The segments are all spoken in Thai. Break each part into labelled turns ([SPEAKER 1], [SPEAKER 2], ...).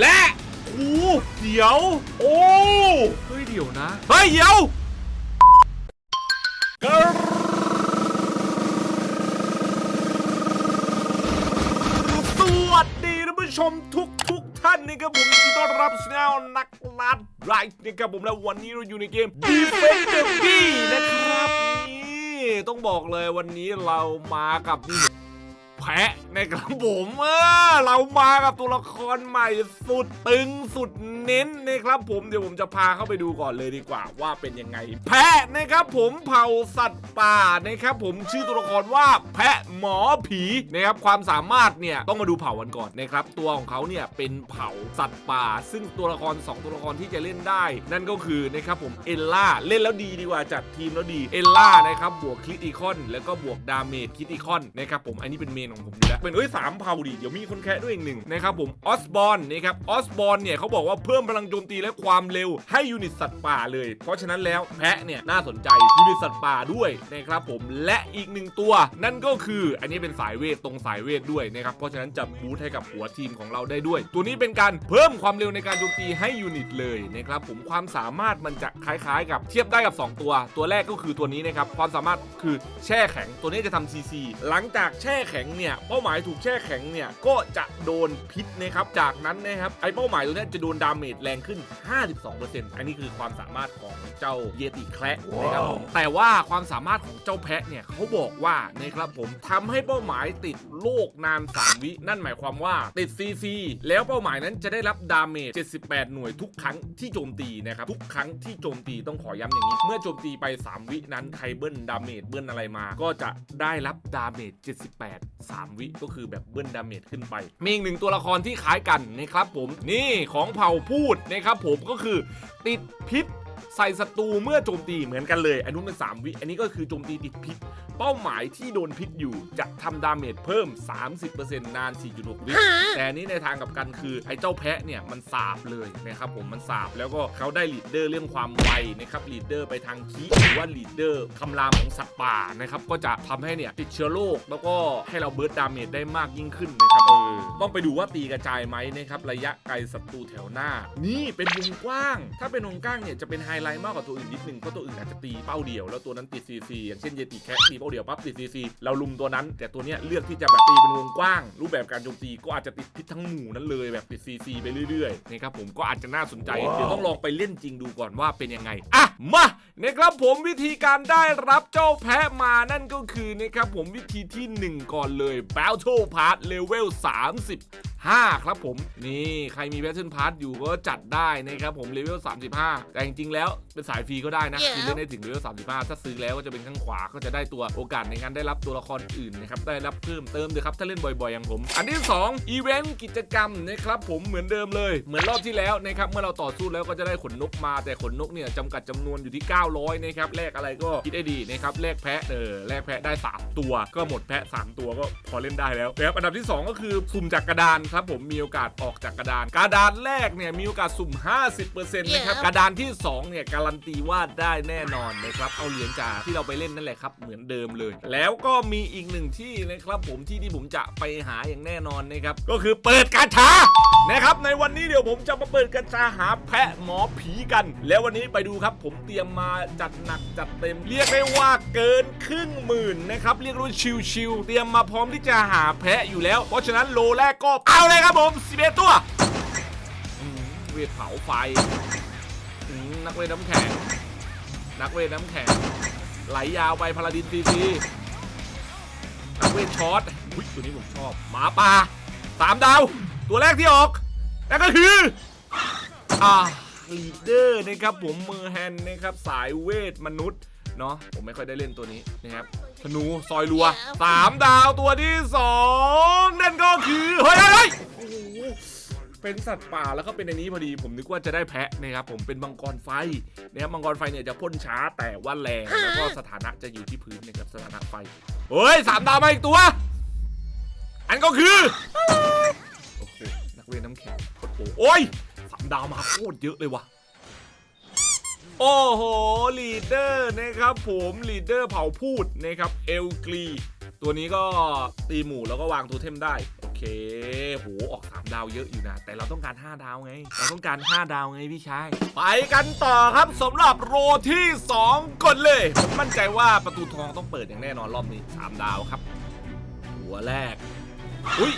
[SPEAKER 1] และโอ้เดี๋ยว โอ้เฮ้ยเดี๋ยวนะ เฮ้ยเดี๋ยวกสวัสดีท่านผู้ชมทุกทุกท่านนะครับผมยินดีต้อนรับช anel นักลัดไรนะครับผมและวันนี้เราอยู่ในเกม Defective B นะครับนี่ต้องบอกเลยวันนี้เรามากับนี่ะนะครับผมเออเรามากับตัวละครใหม่สุดตึงสุดเน้นนะครับผมเดี๋ยวผมจะพาเข้าไปดูก่อนเลยดีกว่าว่าเป็นยังไง แพะนะครับผมเผ่าสัตว์ป่านะครับผมชื่อตัวละครว่าแพะหมอผีนะครับความสามารถเนี่ยต้องมาดูเผ่ากันก่อนนะครับตัวของเขาเนี่ยเป็นเผ่าสัตว์ป่า ซึ่งตัวละคร 2 ตัวละครที่จะเล่นได้ นั่นก็คือนะครับผมเอลล่าเล่นแล้วดีดีกว่าจัดทีมแล้วดีเอลล่านะครับบวกคริติคอน แล้วก็บวกดาเมจคริติคอนนะครับผมอันนี้เป็นเมนของผมอยู่แล้วเป็นเอ้ยสามเผ่าดิเดี๋ยวมีคนแคะด้วยอีกหนึ่งนะครับผมออสบอลนะครับออสบอลเนี่ยเขาบอกว่าเพิ่มพลังโจมตีและความเร็วให้ยูนิตสัตว์ป่าเลย เพราะฉะนั้นแล้วแพะเนี่ยน่าสนใจยูนิตสัตว์ป่าด้วยนะครับผมและอีกหนึ่งตัว นั่นก็คืออันนี้เป็นสายเวทตรงสายเวทด้วยนะครับเพราะฉะนั้นจะบูทให้กับหัวทีมของเราได้ด้วย ตัวนี้เป็นการเพิ่มความเร็วในการโจมตีให้ยูนิตเลยนะครับผมความสามารถมันจะคล้ายๆ กับเทียบได้กับ 2 ตัว ตัวแรกก็คือตัวนี้นะครับความสามารถคือแช่แข็งตัวนี้จะทำซีซีหลังจากแช่แข็งเนี่ยเป้าหมายถูกแช่แข็งเนี่ยก็จะโดนพิษนะครับจากนั้นนะครับไอ้เป้าหมายตัวเนี้ยจะโดนดาเมจแรงขึ้น 52%อันนี้คือความสามารถของเจ้าเยติแคระนะครับผมแต่ว่าความสามารถของเจ้าแพะเนี่ยเขาบอกว่านะครับผมทำให้เป้าหมายติดโลกนาน 3 วินั่นหมายความว่าติด CC แล้วเป้าหมายนั้นจะได้รับดาเมจ 78 หน่วยทุกครั้งที่โจมตีนะครับทุกครั้งที่โจมตีต้องขอย้ำอย่างนี้ เมื่อโจมตีไป 3 วินั้นใครเบิ้ลดาเมจเบิ้ลอะไรมา ก็จะได้รับดาเมจ 78 3 วิก็คือแบบเบิ้ลดาเมจขึ้นไป มีอีกหนึ่งตัวละครที่คล้ายกันนะครับผมนี่ของเผ่าพูดนะครับผมก็คือติดพิษใส่ศัตรูเมื่อโจมตีเหมือนกันเลย อันนู้นเป็น3วิ อันนี้ก็คือโจมตีติดพิษ เป้าหมายที่โดนพิษอยู่จะทำดาเมจเพิ่ม 30%นาน 4.6 วิแต่อันนี้ในทางกลับกันคือไอ้เจ้าแพะเนี่ยมันสาบเลยนะครับผมมันสาบแล้วก็เขาได้ลีดเดอร์เรื่องความไวนะครับลีดเดอร์ไปทางคีหรือว่าลีดเดอร์คำรามของสัตว์ป่านะครับก็จะทำให้เนี่ยติดเชื้อโรคแล้วก็ให้เราเบิร์ดดาเมจได้มากยิ่งขึ้นนะครับเออต้องไปดูว่าตีกระจายไหมนะครับระยะไกลศัตรูแถวหน้า นี่เป็นวงกว้าง ถ้าเป็นวงกว้างเนี่ยจะเป็นไฮไลท์มากกว่าตัวอื่นนิดนึงเพราะตัวอื่นอาจจะตีเป้าเดียวแล้วตัวนั้นติดซีซีอย่างเช่นเยติแคทตีเป้าเดียวปั๊บติดซีซีเราลุมตัวนั้น แต่ตัวเนี้ยเลือกที่จะแบบตีเป็นวงกว้าง รูปแบบการโจมตีก็อาจจะติดพิษทั้งหมู่นั้นเลยแบบติดซีซีไปเรื่อยๆนะครับผมก็อาจจะน่าสนใจเดี๋ยวต้องลองไปเล่นจริงดูก่อนว่าเป็นยังไงอะมานะครับผมวิธีการได้รับเจ้าแพะมานั่นก็คือนะครับผมวิธีที่หนึ่งก่อนเลย Battle Pass Level 30 5 ครับผม นี่ใครมีแพทเทิร์นพาร์ทอยู่ก็จัดได้นะครับผมเลเวล35 แต่จริงๆแล้วเป็นสายฟรีก็ได้นะ
[SPEAKER 2] Yeah.
[SPEAKER 1] คือเล่นได้ถึงเลเวล35 ถ้าซื้อแล้วก็จะเป็นข้างขวาก็จะได้ตัวโอกาสในการได้รับตัวละครอื่นนะครับได้รับเพิ่มเติมเลยครับถ้าเล่นบ่อยๆอย่างผม อันที่2อีเวนต์กิจกรรมนะครับผมเหมือนเดิมเลย เหมือนรอบที่แล้วนะครับเมื่อเราต่อสู้แล้วก็จะได้ขนนกมาแต่ขนนกเนี่ยจำกัดจำนวนอยู่ที่ 900นะครับแลกอะไรก็คิดได้ดีนะครับแลกแพะเออแลกแพะได้ 3 ตัว ก็หมดแพะ 3 ตัวก็พอเล่นได้แล้วนะครับอันดับที่ 2 ก็คือสุ่มจากกระดานครับผมมีโอกาสออกจากกระดาน กระดานแรกเนี่ยมีโอกาสสุ่ม 50%นะครับ
[SPEAKER 2] Yeah.
[SPEAKER 1] กระดานที่ 2 เนี่ยการันตีว่าได้แน่นอนนะครับเอาเหรียญจากที่เราไปเล่นนั่นแหละครับเหมือนเดิมเลย แล้วก็มีอีกหนึ่งที่นะครับผมที่ที่ผมจะไปหาอย่างแน่นอนนะครับก็คือเปิดกาชานะครับในวันนี้เดี๋ยวผมจะมาเปิดกาชาหาแพะหมอผีกัน แล้ววันนี้ไปดูครับผมเตรียมมาจัดหนักจัดเต็ม เรียกได้ว่าเกินครึ่งหมื่นนะครับเรียกได้ว่าชิวๆเตรียมมาพร้อมที่จะหาแพะอยู่แล้ว เพราะฉะนั้นโลแรกก็เอาเลยครับผม11ตัวเวทเผาไฟนักเวทน้ำแข็ง นักเวทน้ำแข็ง ไหลยาวไปพาราดินซีซีนักเวทช็อตอุ้ยตัวนี้ผมชอบหมาป่าสามดาว ตัวแรกที่ออกนั่นก็คืออ่าลีดเดอร์นะครับผมมือแฮนด์นะครับสายเวทมนุษย์ เนาะผมไม่ค่อยได้เล่นตัวนี้นะครับธนูซอยรัวสามดาวตัวที่สองนั่นก็คือเฮ้ยเฮ้ยเฮ้ยโอ้โหเป็นสัตว์ป่าแล้วก็เป็นในนี้พอดี ผมนึกว่าจะได้แพะนะครับผมเป็นมังกรไฟนะครับมังกรไฟเนี่ยจะพ่นช้าแต่ว่าแรงแล้วก็สถานะจะอยู่ที่พื้นนะครับสถานะไฟเฮ้ยสามดาวมาอีกตัว อันก็คือโอ้โหนักเวทน้ำแข็งโอ้โหโอ้ยสามดาวมาโคตรเยอะเลยว่ะ โอ้โหลีดเดอร์นะครับผมลีดเดอร์เผาพูดนะครับเอลกรีตัวนี้ก็ตีหมู่แล้วก็วางโทเทมได้ โอเค โห ออก 3 ดาวเยอะอยู่นะ แต่เราต้องการ 5 ดาวไง เราต้องการ 5 ดาวไงพี่ชาย ไปกันต่อครับสำหรับโรที่ 2 กดเลย ผมมั่นใจว่าประตูทองต้องเปิดอย่างแน่นอนรอบนี้ 3 ดาวครับ หัวแรก อุ้ย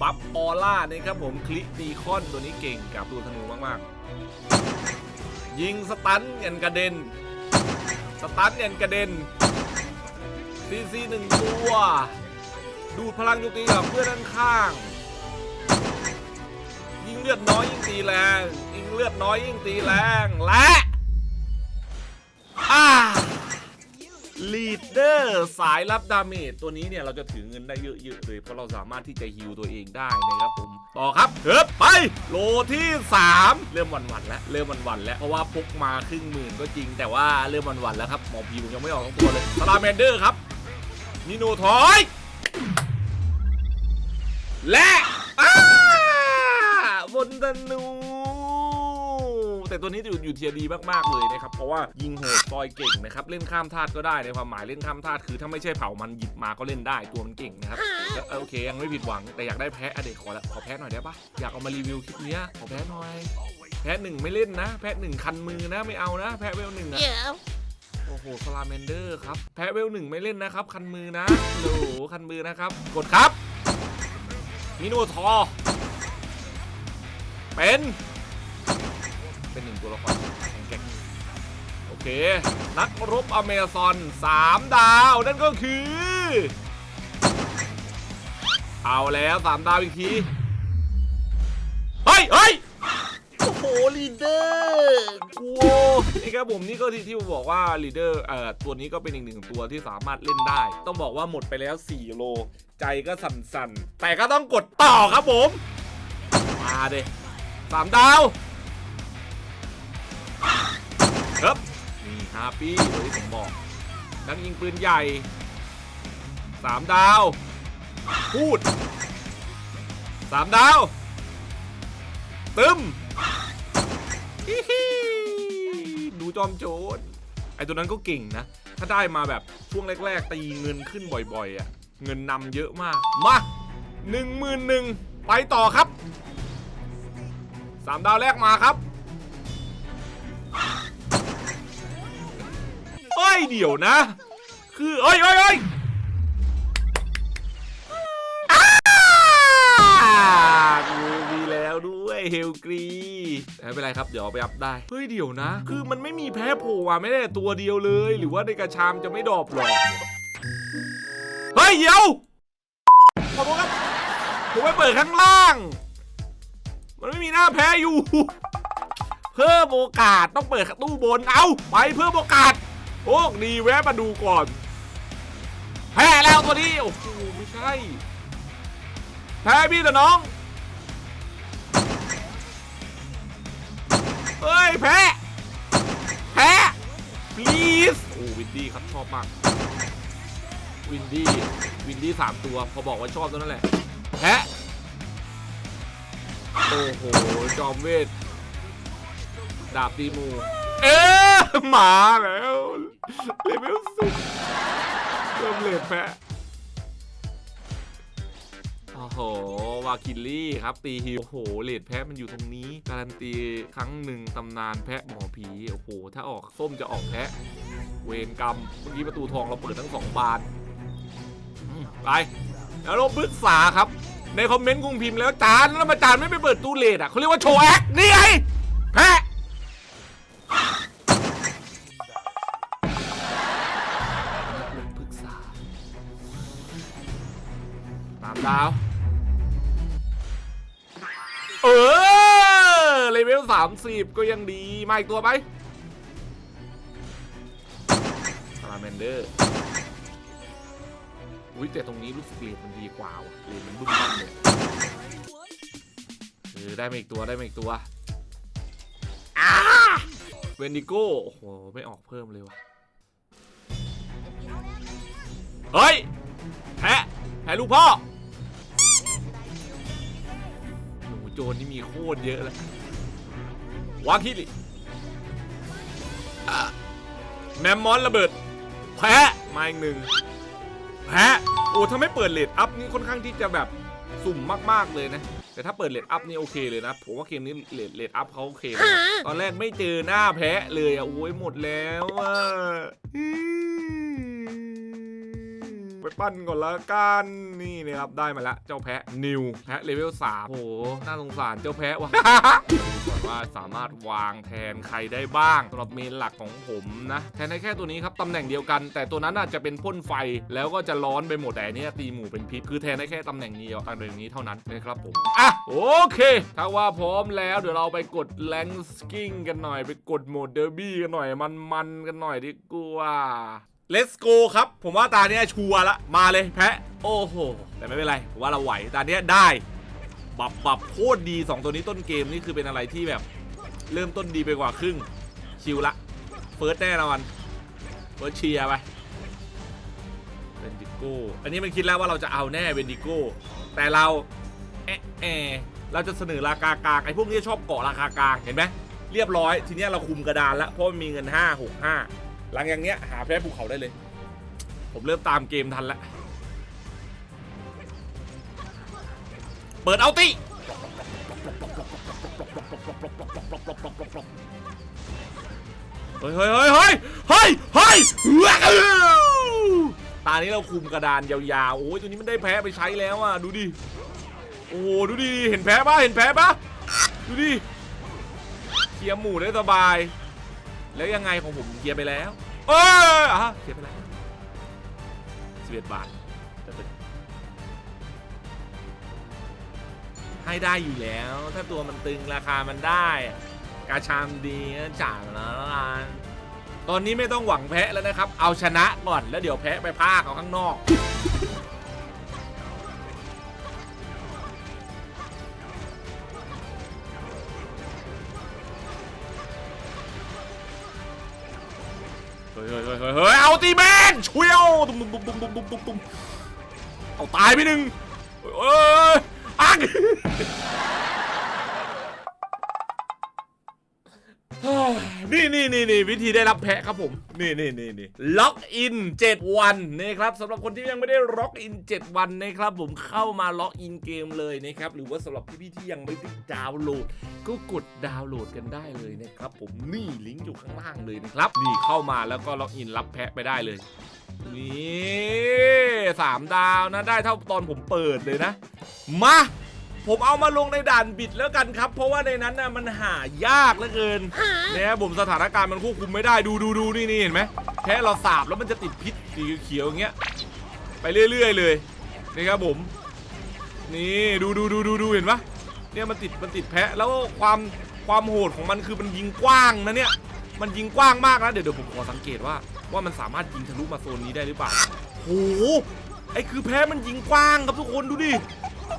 [SPEAKER 1] บัฟออร่านี่ครับผมคลิกดีคอนตัวนี้เก่งกับตัวธนูมากๆ ยิงสตันเงินกระเด็น สตันเงินกระเด็นซีซีหนึ่งตัว ดูดพลังโจมตีกับเพื่อนด้านข้าง ยิงเลือดน้อยยิ่งตีแรง ยิงเลือดน้อยยิ่งตีแรง และอ่าลีดเดอร์สายรับดาเมจตัวนี้เนี่ยเราจะถือเงินได้เยอะๆเลยเพราะเราสามารถที่จะฮิวตัวเองได้นะครับผม ต่อครับเฮ้ยไป โลที่ 3 เริ่มวันวันแล้ว เริ่มวันวันแล้ว เพราะว่าพกมาครึ่งหมื่นก็จริง แต่ว่าเริ่มวันวันแล้วครับ หมอพีผมยังไม่ออกทั้งตัวเลยสลาแมนเดอร์ครับ นิโนทอย และอ้าบนธนู แต่ตัวนี้อยู่อยู่เทียร์ดีมากๆเลยนะครับเพราะว่ายิงโหดซอยเก่งนะครับเล่นข้ามธาตุก็ได้ในความหมายเล่นข้ามธาตุคือถ้าไม่ใช่เผ่ามันหยิบมาก็เล่นได้ตัวมันเก่งนะครับก็โอเคยังไม่ผิดหวังแต่อยากได้แพ้อะเด็กขอละขอแพ้หน่อยได้ปะอยากเอามารีวิวคลิปเนี้ยขอแพ้หน่อยแพ้หนึ่งไม่เล่นนะ แพ้หนึ่งคันมือนะไม่เอานะ แพ้เวลหนึ่งอะโอ้โหสลาเมนเดอร์ครับ แพ้เวลหนึ่งไม่เล่นนะครับ คันมือนะโหลคันมือนะครับ กดครับ มิโนทอร์เป็น เป็นหนึ่งตัวละครแข็งแกร่งโอเค นักรบอเมซอน 3 ดาว นั่นก็คือ เอาแล้ว 3 ดาวอีกที เฮ้ยเฮ้ยโอ้โหลีเดอร์กูนี่ครับผมนี่ก็ที่ที่ผมบอกว่าลีเดอร์เอ่อตัวนี้ก็เป็นอีกหนึ่งตัวที่สามารถเล่นได้ ต้องบอกว่าหมดไปแล้ว 4 โล ใจก็สั่นๆ แต่ก็ต้องกดต่อครับผม มาเด้สามดาว ครับนี่ฮาปี้เลยที่ผมบอกนักยิงปืนใหญ่สามดาว พูดสามดาว ตึมดูจอมโจรไอตัวนั้นก็เก่งนะ ถ้าได้มาแบบช่วงแรก ๆ ตีเงินขึ้นบ่อยๆอะ เงินนำเยอะมาก มาหนึ่งหมื่นหนึ่งไปต่อครับสามดาวแรกมาครับ เอ้ยเดี๋ยวนะ คือเอ้ยเอ้ยเอ้ยอ้ากูมีแล้วด้วยเฮลกรีไม่เป็นไรครับเดี๋ยวเอาไปอัพได้ เฮ้ยเดี๋ยวนะ คือมันไม่มีแพ้โผล่มาไม่ได้ตัวเดียวเลย หรือว่าในกระชามจะไม่ดอปหรอเฮ้ยเดี๋ยวขอโทษครับผมไปเปิดข้างล่าง มันไม่มีหน้าแพ้อยู่ เพิ่มโอกาสต้องเปิดตู้บนเอาไปเพิ่มโอกาส โอ้ดีแวะมาดูก่อนแพ้แล้วตัวนี้ โอ้โหไม่ใช่แพ้พี่แต่น้อง เฮ้ยแพ้แพ้ please โอ้วินดี้ครับชอบมาก วินดี้ วินดี้สามตัว พอบอกว่าชอบตัวนั้นแหละแพ้โอ้โห จอมเวท ดาบตีมู เอ๊ะมาแล้ว เลเวลสิบเริ่มเลดแพะโอ้โห วาคิลลี่ครับ ตีฮิว โอ้โห เลดแพะมันอยู่ตรงนี้ การันตีครั้งหนึ่งตำนานแพะหมอผี โอ้โห ถ้าออกส้มจะออกแพะ เวรกรรม เมื่อกี้ประตูทองเราเปิดทั้งสองบานไปแล้วเราปรึกษาครับ ในคอมเมนต์กุงพิมพ์แล้วจานแล้วมาจานไม่ไปเปิดตู้เลดอะเขาเรียกว่าโชว์แอคนี่ไง 30 ก็ยังดี มาอีกตัวไปซาลาแมนเดอร์ อุ้ยแต่ตรงนี้รู้สึกเลมันดีกว่าว่ะเลนมันบึ้มบั้มเลยเออได้มาอีกตัวได้มาอีกตัวเวนดิโก้ โอ้โห ไม่ออกเพิ่มเลยว่ะ เฮ้ยแพะแพะลูกพ่อ หนูโจรนี่มีโคตรเยอะแล้ว วาคิริอะแมมมอนระเบิด แพ้มาอีกหนึ่งแพ้โอ้ถ้าไม่เปิดเลดอัพนี่ค่อนข้างที่จะแบบสุ่มมากๆเลยนะ แต่ถ้าเปิดเลดอัพนี่โอเคเลยนะ ผมว่าเกมนี้เลดเลดอัพเขาโอเค ตอนแรกไม่เจอหน้าแพ้เลยอะโอ้ยหมดแล้วอะ ปปั้นก่อนละกันนี่นะครับได้มาละเจ้าแพะนิวแพะเลเวล3โอ้โหน่าสงสารเจ้าแพะว่ะก่อนว่าสามารถวางแทนใครได้บ้างสำหรับเมนหลักของผมนะแทนได้แค่ตัวนี้ครับตำแหน่งเดียวกัน แต่ตัวนั้นอาจจะเป็นพ่นไฟแล้วก็จะร้อนไปหมดแต่อันเนี่ยตีหมูเป็นพิษคือแทนได้แค่ตำแหน่งนี้ตำแหน่งนี้เท่านั้นนะครับผมอะโอเค ถ้าว่าพร้อมแล้วเดี๋ยวเราไปกดแรงสกิ้งกันหน่อยไปกดโหมดเดอร์บี้กันหน่อยมันๆกันหน่อยดีกว่า Let's go ครับ ผมว่าตาเนี้ยชัวร์ละ มาเลยแพะ โอ้โห แต่ไม่เป็นไร ผมว่าเราไหว ตาเนี้ยได้ บับบับโคตรดี 2 ตัวนี้ต้นเกมนี่คือเป็นอะไรที่แบบ เริ่มต้นดีไปกว่าครึ่ง ชิวละ เฟิร์สแน่นอน เฟิร์สเชียร์ไป เวนดิโก้ อันนี้มันคิดแล้วว่าเราจะเอาแน่เวนดิโก้ แต่เราแอะแอะเราจะเสนอราคากลาง ไอ้พวกนี้ชอบเกาะราคากลาง เห็นไหม เรียบร้อย ทีเนี้ยเราคุมกระดานแล้วเพราะมันมีเงิน 5 6 5 หลังอย่างเนี้ยหาแพ้ภูเขาได้เลย ผมเริ่มตามเกมทันล้วเปิดเอาติเฮ้ยเฮ้ยเฮ้ยเฮ้ยเฮ้ยเฮ้ยตานี้เราคุมกระดานยาวๆ โอ้ยตัวนี้มันได้แพ้ไปใช้แล้วอะ ดูดิ โอ้โหดูดิ เห็นแพ้ปะเห็นแพ้ปะดูดิ เคลียร์หมู่ได้สบาย แล้วยังไงของผมเคลียร์ไปแล้วเอ้ยอะเคลียร์ไปแล้วสิบเอ็ดบาทแต่เป็นให้ได้อยู่แล้ว ถ้าตัวมันตึงราคามันได้อะกาชามดีจ่ายแล้วกันตอนนี้ไม่ต้องหวังแพ้แล้วนะครับ เอาชนะก่อนแล้วเดี๋ยวแพ้ไปภาคเอาข้างนอก ฮ้ยเฮ้ยเฮ้ยเฮ้ยเอาตีแมนช่วยเอาตุ้มตุ้มตุ้มตุ้มตุ้มตุ้มตุ้มเอาตายไปหนึ่งเอ้ยอัก นี่นี่นี่นี่วิธีได้รับแพะครับผม นี่นี่นี่นี่ล็อกอิน 7 วันนะครับสำหรับคนที่ยังไม่ได้ล็อกอิน 7 วันนะครับผมเข้ามาล็อกอินเกมเลยนะครับหรือว่าสำหรับพี่ๆที่ยังไม่ได้ดาวน์โหลด ก็กดดาวน์โหลดกันได้เลยนะครับผมนี่ลิงก์อยู่ข้างล่างเลยนะครับนี่เข้ามาแล้วก็ล็อกอินรับแพะไปได้เลยนี่สามดาวนะได้เท่าตอนผมเปิดเลยนะ มา ผมเอามาลงในด่านบิดแล้วกันครับ เพราะว่าในนั้นน่ะมันหายากเหลือเกินเนี่ยผมสถานการณ์มันควบคุมไม่ได้ดูดูดูนี่นี่เห็นไหมแค่เราสาบแล้วมันจะติดพิษสีเขียวอย่างเงี้ยไปเรื่อย ๆ เลยนี่ครับผม นี่ดูดูดูดูดูเห็นปะเนี่ยมันติดมันติดแพะแล้วความความโหดของมันคือมันยิงกว้างนะเนี่ยมันยิงกว้างมากนะเดี๋ยวเดี๋ยวผมขอสังเกตว่า ว่ามันสามารถยิงทะลุมาโซนนี้ได้หรือเปล่าโหไอ้คือแพ้มันยิงกว้างครับทุกคนดูดิ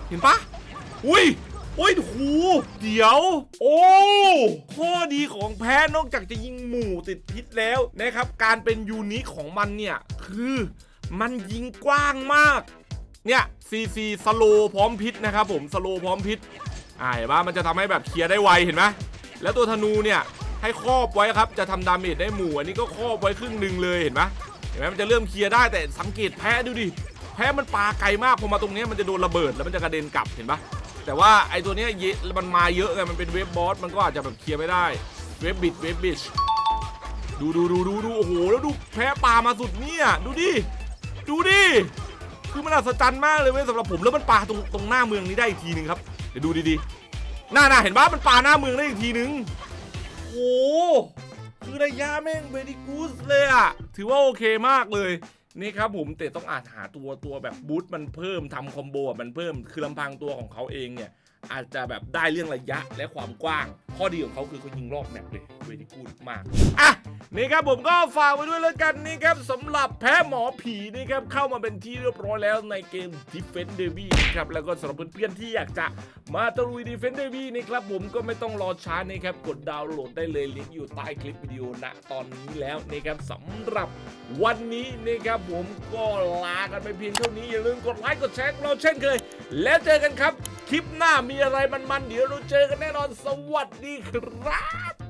[SPEAKER 1] เห็นปะ อุ้ยอุ้ยโหเดี๋ยว โอ้ข้อดีของแพ้นอกจากจะยิงหมู่ติดพิษแล้วนะครับ การเป็นยูนิคของมันเนี่ย คือมันยิงกว้างมาก เนี่ยซีซีสโลพร้อมพิษนะครับผมสโลพร้อมพิษอ่าเห็นปะมันจะทำให้แบบเคลียร์ได้ไวเห็นไหมแล้วตัวธนูเนี่ยให้ครอบไว้ครับจะทำดาเมจได้หมู่อันนี้ก็ครอบไว้ครึ่งหนึ่งเลยเห็นไหมเห็นไหมมันจะเริ่มเคลียร์ได้แต่สังเกตแพ้ดูดิแพ้มันปาไกลมากพอมาตรงนี้มันจะโดนระเบิดแล้วมันจะกระเด็นกลับเห็นปะ แต่ว่าไอตัวเนี้ยเยมันมาเยอะไงมันเป็นเวฟบอสมันก็อาจจะแบบเคลียร์ไม่ได้เวฟบิดเวฟบิชดูดูดูดูดูโอ้โหแล้วดูแพ้ปามาสุดเนี่ยดูดิดูดิคือมันอัศจรรย์มากเลยเว้ยสำหรับผมแล้วมันปาตรงตรงหน้าเมืองนี้ได้อีกทีหนึ่งครับเดี๋ยวดูดีๆหน้าหน้าเห็นปะมันปาหน้าเมืองได้อีกทีหนึ่งโอ้โหคือระยะแม่งเวดีกูสเลยอะถือว่าโอเคมากเลย นี่ครับผมแต่ต้องอาจหาตัวตัวแบบบูทมันเพิ่มทำคอมโบอะมันเพิ่มคือลำพังตัวของเขาเองเนี่ย อาจจะแบบได้เรื่องระยะและความกว้าง ข้อดีของเขาคือเขายิงรอบแมปเลยเวดีกูดมากอะนี่ครับผมก็ฝากไว้ด้วยแล้วกันนี่ครับสำหรับแพ้หมอผีนี่ครับเข้ามาเป็นที่เรียบร้อยแล้วในเกม Defend Derby นะครับแล้วก็สำหรับเพื่อนๆที่อยากจะมาตะลุย Defend Derby นี่ครับผมก็ไม่ต้องรอช้านี่ครับกดดาวน์โหลดได้เลยลิงก์อยู่ใต้คลิปวิดีโอณตอนนี้แล้วนี่ครับสำหรับวันนี้นี่ครับผมก็ลากันไปเพียงเท่านี้อย่าลืมกดไลค์กดแชร์เราเช่นเคย แล้วเจอกันครับคลิปหน้ามีอะไรมันๆเดี๋ยวเราเจอกันแน่นอนสวัสดีครับ